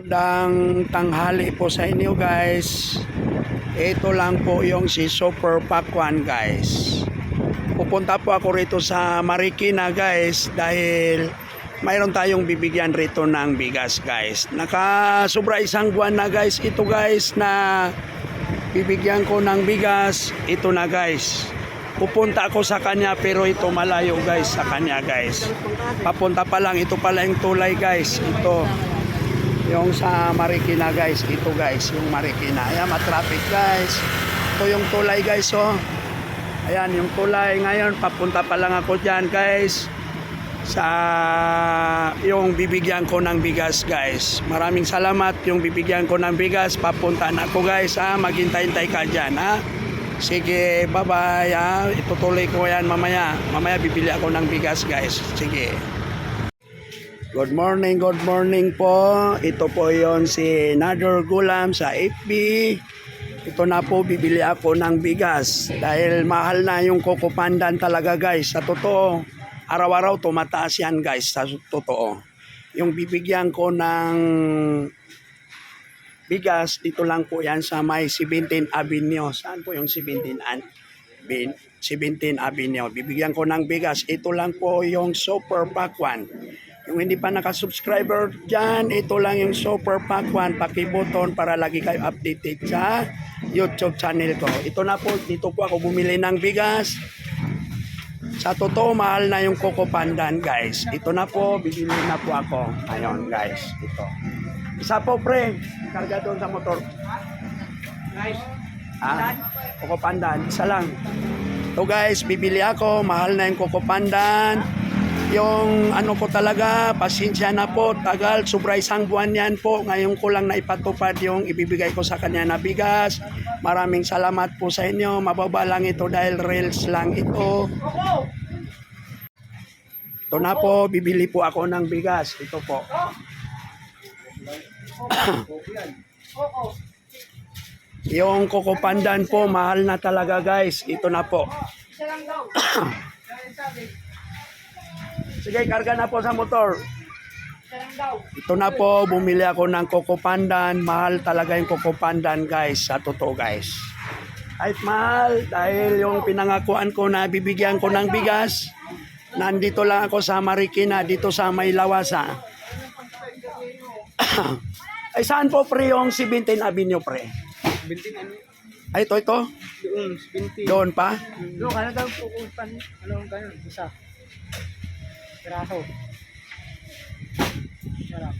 Magandang tanghali po sa inyo guys. Ito lang po yung si Super Pakwan guys. Pupunta po ako rito sa Marikina guys dahil mayroon tayong bibigyan rito ng bigas guys. Naka sobra isang buwan na guys ito guys na bibigyan ko ng bigas. Ito na guys. Pupunta ako sa kanya pero ito malayo guys sa kanya guys. Papunta pa lang ito pala yung tulay guys. Ito yung sa Marikina guys. Ito guys yung Marikina. Ayan matraffic guys. Ito yung tulay guys oh. Ayan yung tulay ngayon papunta pa lang ako dyan guys sa yung bibigyan ko ng bigas guys. Maraming salamat. Yung bibigyan ko ng bigas papunta na ako guys ha. Maghintay-hintay ka dyan ha. Sige bye bye ha. Itutuloy ko yan mamaya. Mamaya bibili ako ng bigas guys. Sige Good morning, good morning po. Ito po yon si Nader Gulam sa FB. Ito na po, bibili ako ng bigas. Dahil mahal na yung Coco Pandan talaga guys. Sa totoo, araw-araw tumataas yan guys. Sa totoo. Yung bibigyan ko ng bigas, dito lang po yan sa may 17 Avenue. Saan po yung 17 an? Bin, 17 Avenue. Bibigyan ko ng bigas. Ito lang po yung Super Pakwan. Yung hindi pa nakasubscriber dyan, ito lang yung Super Pack 1. Pakibuton para lagi kayo updated sa YouTube channel ko. Ito na po, dito po ako bumili ng bigas. Sa totoo, mahal na yung Coco Pandan, guys. Ito na po, bibili na po ako. Ayun, guys. Ito. Isa po, pre. Karga doon sa motor. Guys, Ah, Coco Pandan. Isa lang. Ito, guys. Bibili ako. Mahal na yung Coco Pandan. Yung ano po talaga, pasensya na po, tagal, sobra isang buwan yan po. Ngayon ko lang naipatupad yung ibibigay ko sa kanya na bigas. Maraming salamat po sa inyo. Mababa lang ito dahil reels lang ito. Ito na po, bibili po ako ng bigas. Ito po. Yung Coco Pandan po, mahal na talaga guys. Ito na po. Sige, karga na po sa motor. Ito na po, bumili ako ng Coco Pandan. Mahal talaga yung Coco Pandan, guys. Sa totoo, guys. Kahit mahal, dahil yung pinangakuan ko na bibigyan ko ng bigas, nandito lang ako sa Marikina, dito sa Maylawasa. Ay, saan po, pre, yung 17 Avenue, pre? Bintin ano? Ay, ito, ito. Doon, bintin. Doon pa. Doon, ano daw pupuntan? Ano ganun? Isa. Piraso. Sarap.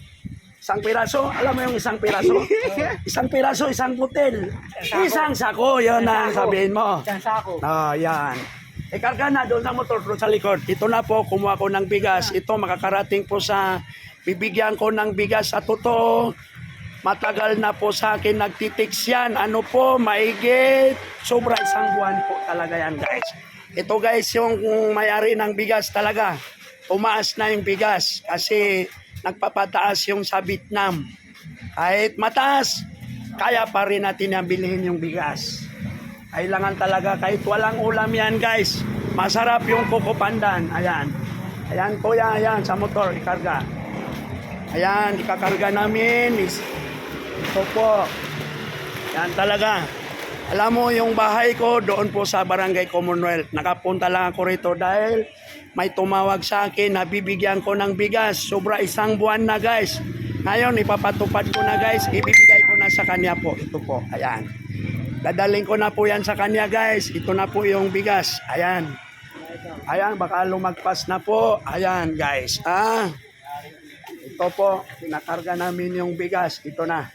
Isang piraso, alam mo yung isang piraso? isang piraso, isang butil. Isang sako, yun ang sabihin mo. Isang sako. Ah, yan. E karga na doon sa motor sa likod. Ito na po, kumuha ko ng bigas. Ito makakarating po sa bibigyan ko ng bigas sa totoo. Matagal na po sa akin nagtitix yan. Ano po, maigit. Sobra isang buwan po talaga yan guys. Ito guys, yung mayari ng bigas talaga. Umaas na yung bigas kasi nagpapataas yung sa Vietnam. Kahit mataas, kaya pa rin natin ang bilhin yung bigas. Kailangan talaga kahit walang ulam yan guys. Masarap yung Coco Pandan. Ayan. Ayan kuya, ayan sa motor, ikarga. Ayan, ikakarga namin. Ito po. Yan talaga. Alam mo, yung bahay ko doon po sa Barangay Commonwealth. Nakapunta lang ako rito dahil may tumawag sa akin na bibigyan ko ng bigas. Sobra isang buwan na guys. Ngayon, ipapatupad ko na guys. Ibibigay ko na sa kanya po. Ito po. Ayan. Dadaling ko na po yan sa kanya guys. Ito na po yung bigas. Ayan. Ayan, baka lumagpas na po. Ayan guys. Ah. Ito po, pinakarga namin yung bigas. Ito na.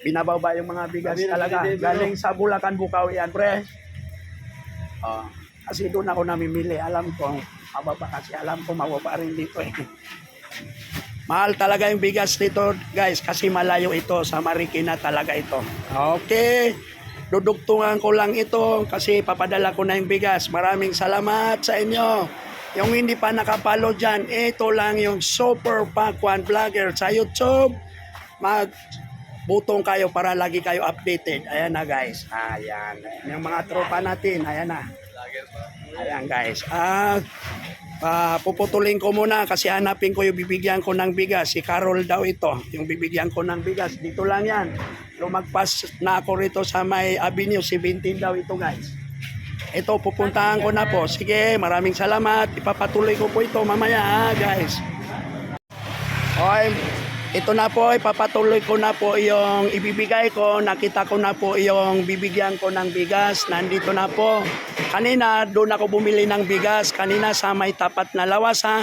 Binababa yung mga bigas talaga. Galing sa Bulacan, Bukawi yan, pre. Oh, kasi doon ako namimili. Alam ko, mababa kasi alam ko mababa rin dito eh. Mahal talaga yung bigas dito, guys, kasi malayo ito. Sa Marikina talaga ito. Okay. Dudugtungan ko lang ito kasi papadala ko na yung bigas. Maraming salamat sa inyo. Yung hindi pa nakapalo dyan, ito lang yung Super Pakwan Vlogger sa YouTube. Mag kayo para lagi kayo updated. Ayan na guys. Ayan. Yung mga tropa natin. Ayan na. Ayan guys. Ah, Ah, puputulin ko muna kasi hanapin ko yung bibigyan ko ng bigas. Si Carol daw ito, yung bibigyan ko ng bigas. Dito lang yan. Lumagpas na ako rito sa may Avenue 17 daw ito guys. Ito, pupuntahan ko na po. Sige, maraming salamat. Ipapatuloy ko po ito mamaya ha, guys. Okay, ito na po, ipapatuloy ko na po yung ibibigay ko. Nakita ko na po yung bibigyan ko ng bigas. Nandito na po. Kanina, doon ako bumili ng bigas. Kanina sa may tapat na lawas ha.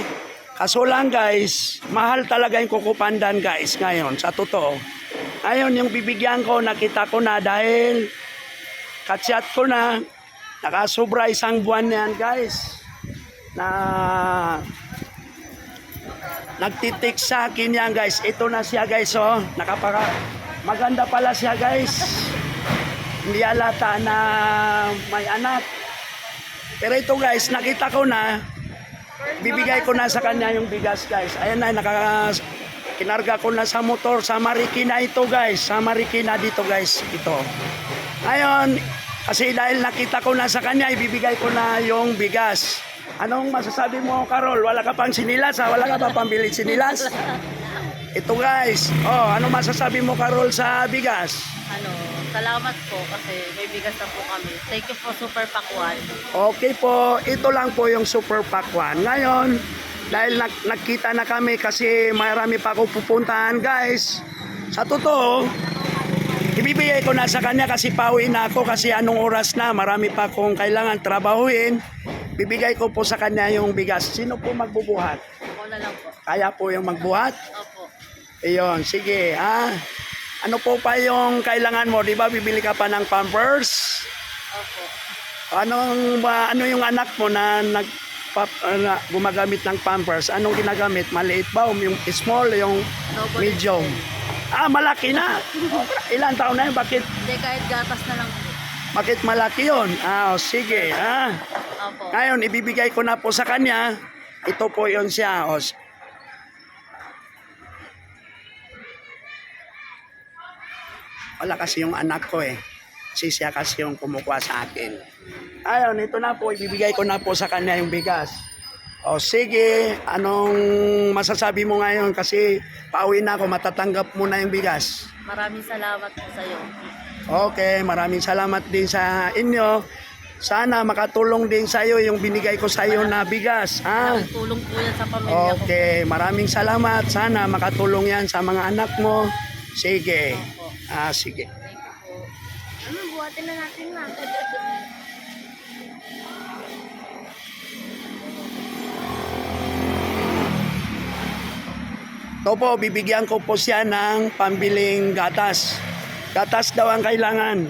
Kaso lang guys, mahal talaga yung kukupandan guys ngayon, sa totoo. Ngayon, yung bibigyan ko, nakita ko na dahil katsat ko na, nakasubra isang buwan na yan guys. Na nagtitik sa akin yan guys. Ito na siya guys oh. Nakapaka maganda pala siya guys. Hindi alata na may anak. Pero ito guys, nakita ko na bibigay ko na sa kanya yung bigas guys. Ayan na naka kinarga ko na sa motor sa Marikina ito guys. Sa Marikina dito guys ito. Ngayon, kasi dahil nakita ko na sa kanya, ibibigay ko na yung bigas. Anong masasabi mo, Carol? Wala ka pang sinilas, ha? Wala ka pa pambili sinilas? Ito guys. Oh, ano masasabi mo, Carol, sa bigas? ano, salamat po kasi may bigas na po kami. Thank you po Super Pakwan. Okay po, ito lang po yung Super Pakwan. Ngayon, dahil nak- nakita na kami kasi marami pa ako pupuntahan, guys. Sa totoo, ibibigay ko na sa kanya kasi pauwi na ako kasi anong oras na, marami pa akong kailangan trabahuin. Bibigay ko po sa kanya yung bigas. Sino po magbubuhat? Ako na lang po. Kaya po yung magbuhat? Opo. Iyon, sige. Ah, ano po pa yung kailangan mo? Di ba bibili ka pa ng pampers? Opo. Anong ba ano yung anak mo na nag pap, ah, na gumagamit ng pampers? Anong ginagamit? Maliit ba o yung small, yung medium? Ah, malaki na. Ilan taon na yun? Bakit, Hindi, kahit gatas na lang. Bakit malaki yun? Ah, o, sige. Ah. Opo. Ngayon, ibibigay ko na po sa kanya. Ito po yun siya. O, s- wala kasi yung anak ko eh. Kasi siya kasi yung kumukuha sa akin. Ayun, ito na po. Ibibigay ko na po sa kanya yung bigas. O sige, anong masasabi mo ngayon? Kasi pauwi na ako, matatanggap mo na yung bigas. Maraming salamat po sa iyo. Okay, maraming salamat din sa inyo. Sana makatulong din sa iyo yung binigay ko sa iyo na bigas. Ha? Tulong po yan sa pamilya ko. Okay, maraming salamat. Sana makatulong yan sa mga anak mo. Sige. Ah, sige. Ano, buhatin na natin na. Ito po, bibigyan ko po siya ng pambiling gatas. Gatas daw ang kailangan.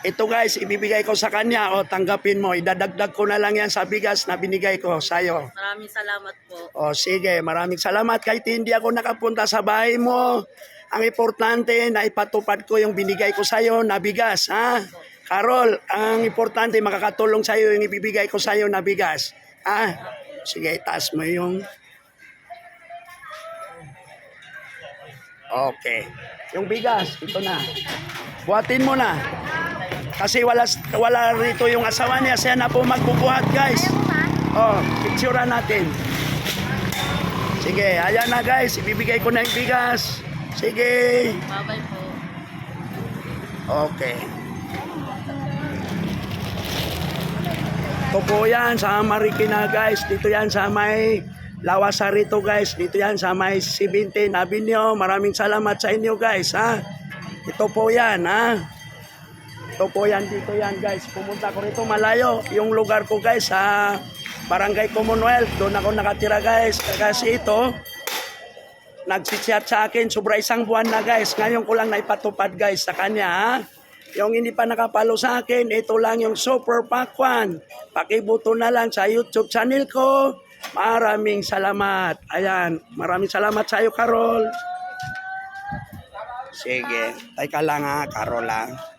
Ito guys, ibibigay ko sa kanya o tanggapin mo. Idadagdag ko na lang yan sa bigas na binigay ko sa iyo. Maraming salamat po. O sige, maraming salamat. Kahit hindi ako nakapunta sa bahay mo, ang importante na ipatupad ko yung binigay ko sa iyo na bigas. Ha? Carol, ang importante makakatulong sa iyo yung ibibigay ko sa iyo na bigas. Ha? Sige, itaas mo yung... Okay. Yung bigas, ito na. Buhatin mo na. Kasi wala, wala rito yung asawa niya. Siya na po magbubuhat, guys. Oh, picture natin. Sige, ayan na guys. Ibibigay ko na yung bigas. Sige. Bye-bye po. Okay. Ito po yan sa Marikina guys. Dito yan sa may Lawasa rito guys. Dito yan sa may 17 Avenue. Maraming salamat sa inyo guys ha. Ito po yan ha. Ito po yan dito yan guys. Pumunta ko rito malayo. Yung lugar ko guys sa Barangay Commonwealth. Doon ako nakatira guys. Kasi ito nagsisiyat sa akin, sobra isang buwan na guys. Ngayon ko lang naipatupad guys sa kanya ha. Yung hindi pa nakapalo sa akin, ito lang yung Super Pakwan. Pakibuto na lang sa YouTube channel ko. Maraming salamat. Ayan, maraming salamat sa iyo, Carol. Sige, teka lang ha, Carol lang.